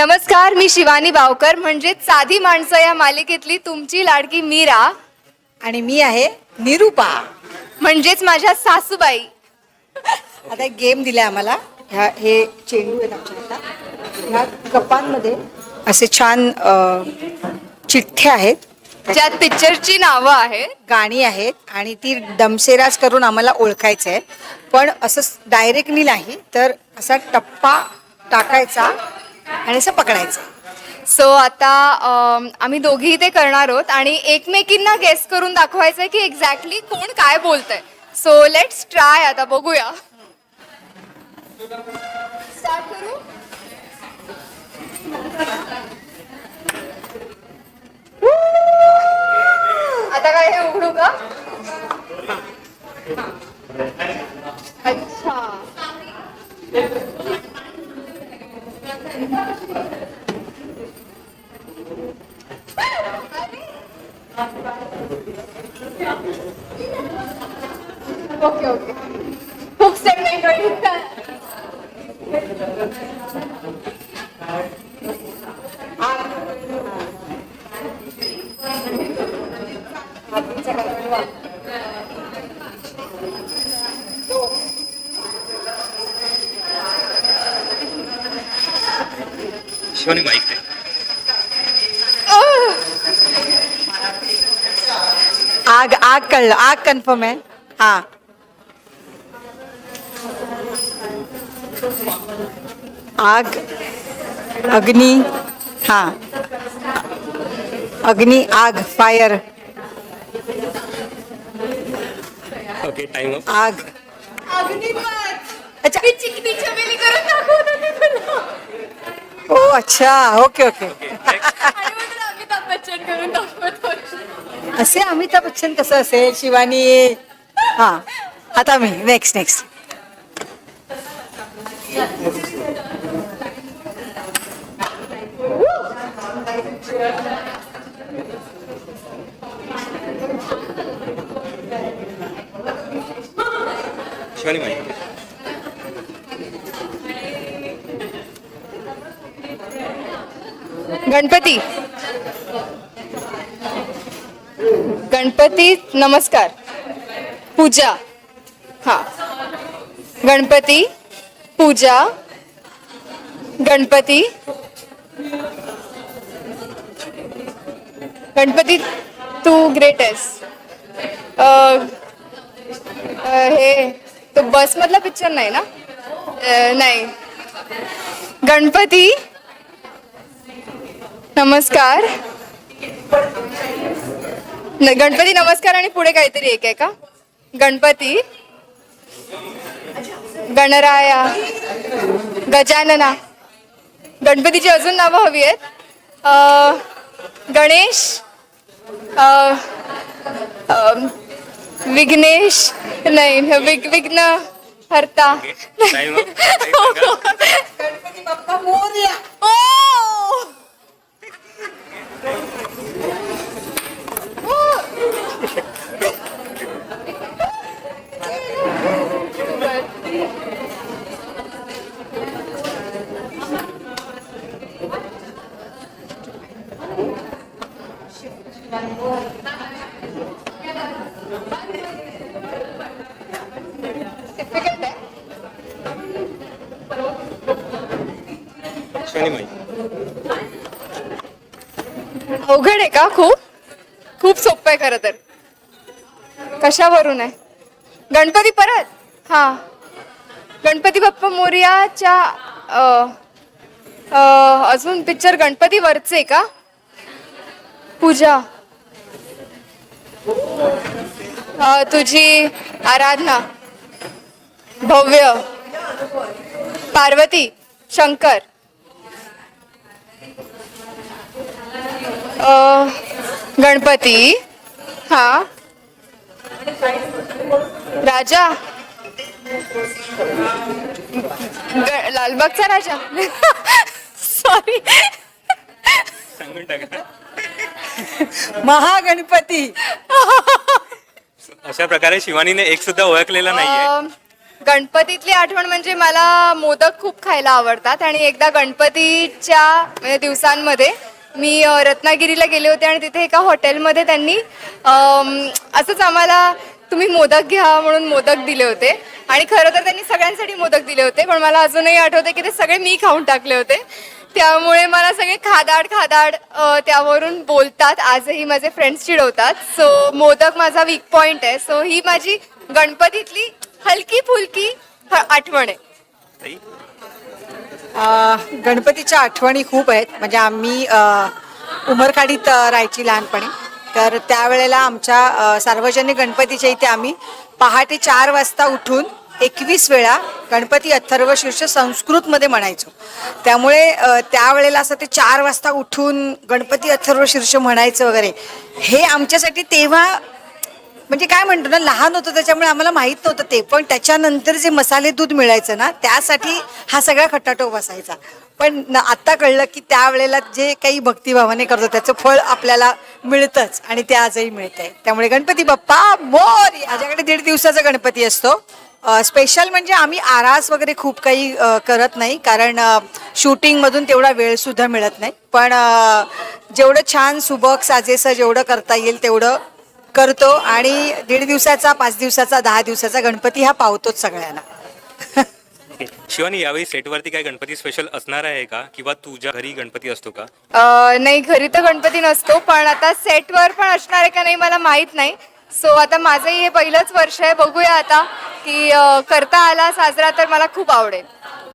नमस्कार मी शिवानी बावकर. म्हणजे साधी माणसं या मालिकेतली तुमची लाडकी मीरा. आणि मी आहे निरुपा. म्हणजेच माझ्या सासूबाई. आता एक गेम दिलाय आम्हाला. ह्या हे चेंडू आहेत आमच्या हातात ह्या कपांमध्ये असे छान अ, चिठ्ठ्या आहेत. ज्यात पिक्चरची नावं आहेत. गाणी आहेत आणि ती दमसेराज करून आम्हाला ओळखायचं आहे पण असं डायरेक्टली नाही तर असा टप्पा टाकायचा. आणि असं पकडायचं. सो आता आम्ही दोघी ते करणार आहोत आणि एकमेकींना गेस करून दाखवायचं की एक्झॅक्टली कोण काय बोलतंय. सो लेट्स ट्राय आता बघूया. करू? आता काय हे उघडू का? अच्छा. 오케이 오케이. 복생 맹걸 일단 शिवानी माईक दे आग आग कळलं आग कन्फर्म आहे हा। आग अग्नी हा। अग्नी आग फायर ओके टाइम अप आग। अच्छा। मी चिकनी चमेली करून दाखवत ओ अच्छा. Okay okay. अमिताभ बच्चन करून दाखवत असे अमिताभ बच्चन कसं असेल? शिवानी हा. आता मी नेक्स्ट नेक्स्ट शिवानी माहिती गणपती. गणपती नमस्कार. पूजा. हा. गणपती पूजा. गणपती. गणपती तू ग्रेट आहेस. हे तो बस मधला पिक्चर नाही ना? नाही. गणपती नमस्कार न- गणपती नमस्कार आणि पुढे काहीतरी एक आहे का गणपती गणराया गजानना गणपतीची अजून नावं हवी आहेत अ, गणेश अ, विघ्नेश नाही विघ विघ्न हर्ता गणपती बाप्पा मोरया ओ! Difficult आहे. शिवानी माईक अवघड आहे का? खूप? खूप सोपं आहे खरं तर. कशावरून आहे? गणपती परत? हा. गणपती बाप्पा मोर्याच्या अजून पिक्चर गणपती वरचे का? पूजा अ, तुझी आराधना. भव्य. पार्वती शंकर. अ, गणपती. हा. राजा. ग- लालबागचा राजा. सॉरी महागणपती. अशा प्रकारे शिवानीने एक सुद्धा ओळखलेला नाहीये. गणपतीतली आठवण म्हणजे मला मोदक खूप खायला आवडतात आणि एकदा गणपतीच्या म्हणजे दिवसांमध्ये मी रत्नागिरीला गेले होते आणि तिथे एका हॉटेलमध्ये त्यांनी असंच आम्हाला तुम्ही मोदक घ्या म्हणून मोदक दिले होते. आणि खरं तर त्यांनी सगळ्यांसाठी मोदक दिले होते पण मला अजूनही आठवते की ते सगळे मी खाऊन टाकले होते. त्यामुळे मला सगळे खादाड खादाड अ, त्यावरून बोलतात. आजही माझे फ्रेंड्स चिडवतात. सो मोदक माझा वीक पॉइंट आहे. सो ही माझी गणपतीतली हलकी फुलकी ह- आठवण आहे. अं, गणपतीच्या आठवणी खूप आहेत. म्हणजे आम्ही अं, उमरखाडीत अं, राहायची लहानपणी. तर त्यावेळेला आमच्या अं, सार्वजनिक गणपतीच्या इथे आम्ही पहाटे चार वाजता उठून एकवीस वेळा गणपती अथर्व शीर्ष संस्कृतमध्ये म्हणायचो. त्यामुळे त्यावेळेला असं ते चार वाजता उठून गणपती अथर्व शीर्ष म्हणायचं वगैरे हे आमच्यासाठी तेव्हा म्हणजे काय म्हणतो ना लहान होतं त्याच्यामुळे आम्हाला माहीत नव्हतं ते पण त्याच्यानंतर जे मसाले दूध मिळायचं ना त्यासाठी हा सगळा खटाटोप असायचा पण आत्ता कळलं की त्यावेळेला जे काही भक्तिभावाने करतो त्याचं फळ आपल्याला मिळतंच आणि ते आजही मिळतंय. त्यामुळे गणपती बाप्पा मोर! माझ्याकडे दीड दिवसाचा गणपती असतो. स्पेशल म्हणजे आम्ही आरास वगैरे खूप काही करत नाही कारण शूटिंगमधून तेवढा वेळ सुद्धा मिळत नाही. पण जेवढं छान सुबक साजेसं जेवढं करता येईल तेवढं करतो आणि दीड दिवसाचा पाच दिवसाचा दहा दिवसाचा गणपती हा पावतोच सगळ्यांना. शिवानी यावेळी सेटवरती काय गणपती स्पेशल असणार आहे का? किंवा तुझ्या घरी गणपती असतो का? नाही घरी तर गणपती नसतो पण आता सेटवर पण असणार आहे का नाही मला माहीत नाही. सो आता माझंही हे पहिलंच वर्ष आहे. बघूया आता की अ, करता आला साजरा तर मला खूप आवडेल.